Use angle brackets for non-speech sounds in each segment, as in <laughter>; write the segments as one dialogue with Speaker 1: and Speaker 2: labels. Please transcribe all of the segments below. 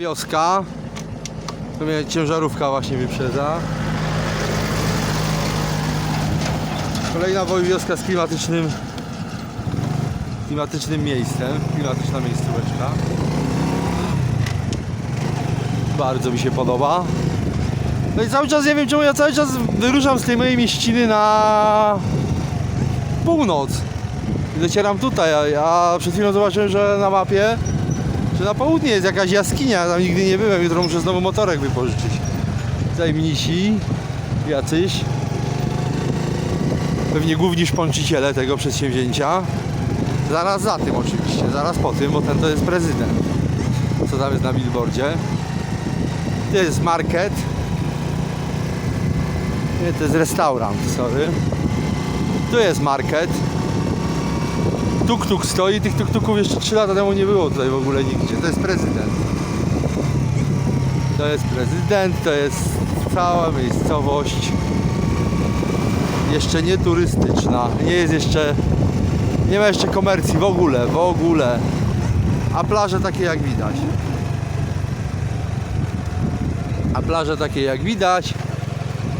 Speaker 1: Wioska. Tu mnie ciężarówka właśnie wyprzedza. Kolejna wioska z klimatycznym klimatycznym miejscem. Klimatyczna miejscóweczka. Bardzo mi się podoba. No i cały czas nie wiem czemu ja cały czas wyruszam z tej mojej mieściny na północ. I docieram tutaj, a przed chwilą zobaczyłem, że na mapie, że na południe jest jakaś jaskinia, tam nigdy nie byłem, jutro muszę znowu motorek wypożyczyć. Zajmnisi, jacyś. Pewnie główni szponciciele tego przedsięwzięcia. Zaraz za tym oczywiście, zaraz po tym, bo ten to jest prezydent. Co tam jest na billboardzie. To jest market. Nie, to jest restaurant, sorry. Tu jest market. Tuk-tuk stoi, tych tuk-tuków jeszcze 3 lata temu nie było tutaj w ogóle nigdzie. To jest prezydent. To jest prezydent, to jest cała miejscowość. Jeszcze nie turystyczna, nie jest jeszcze, nie ma jeszcze komercji w ogóle, w ogóle. A plaże takie jak widać. A plaże takie jak widać.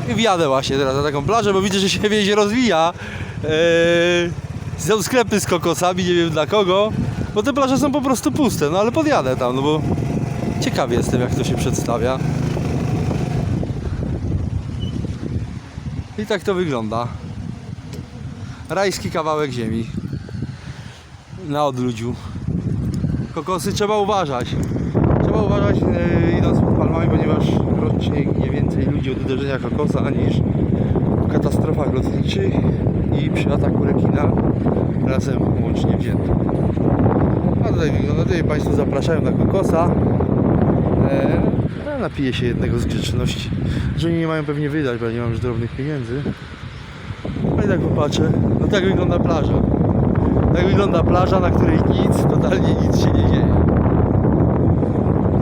Speaker 1: I wjadę właśnie teraz na taką plażę, bo widzę, że się <laughs> wieś rozwija. Eee, są sklepy z kokosami, nie wiem dla kogo. Bo te plaże są po prostu puste, no ale podjadę tam, no bo ciekawy jestem jak to się przedstawia. I tak to wygląda. Rajski kawałek ziemi. Na odludziu. Kokosy trzeba uważać. Trzeba uważać e, idąc pod palmami, ponieważ rocznie ginie więcej ludzi od uderzenia kokosa niż katastrofach lotniczych i przy ataku rekina razem łącznie wziętych. A tutaj wygląda, tutaj Państwo zapraszają na kokosa. E, a napiję się jednego z grzeczności. Że oni nie mają pewnie wydać, bo ja nie mam już drobnych pieniędzy. No i tak popatrzę. No tak wygląda plaża. Tak wygląda plaża, na której nic, totalnie nic się nie dzieje.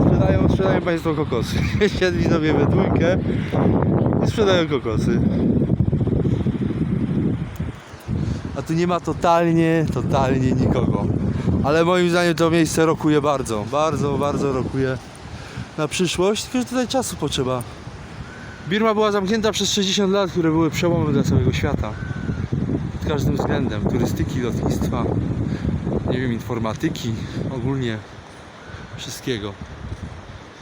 Speaker 1: Sprzedają, sprzedają Państwo kokosy. <laughs> Siedli sobie we dwójkę i sprzedają kokosy. A tu nie ma totalnie, totalnie nikogo. Ale moim zdaniem to miejsce rokuje bardzo, bardzo, bardzo rokuje na przyszłość, tylko że tutaj czasu potrzeba. Birma była zamknięta przez 60 lat, które były przełomem dla całego świata. Pod każdym względem, turystyki, lotnictwa, nie wiem, informatyki, ogólnie wszystkiego.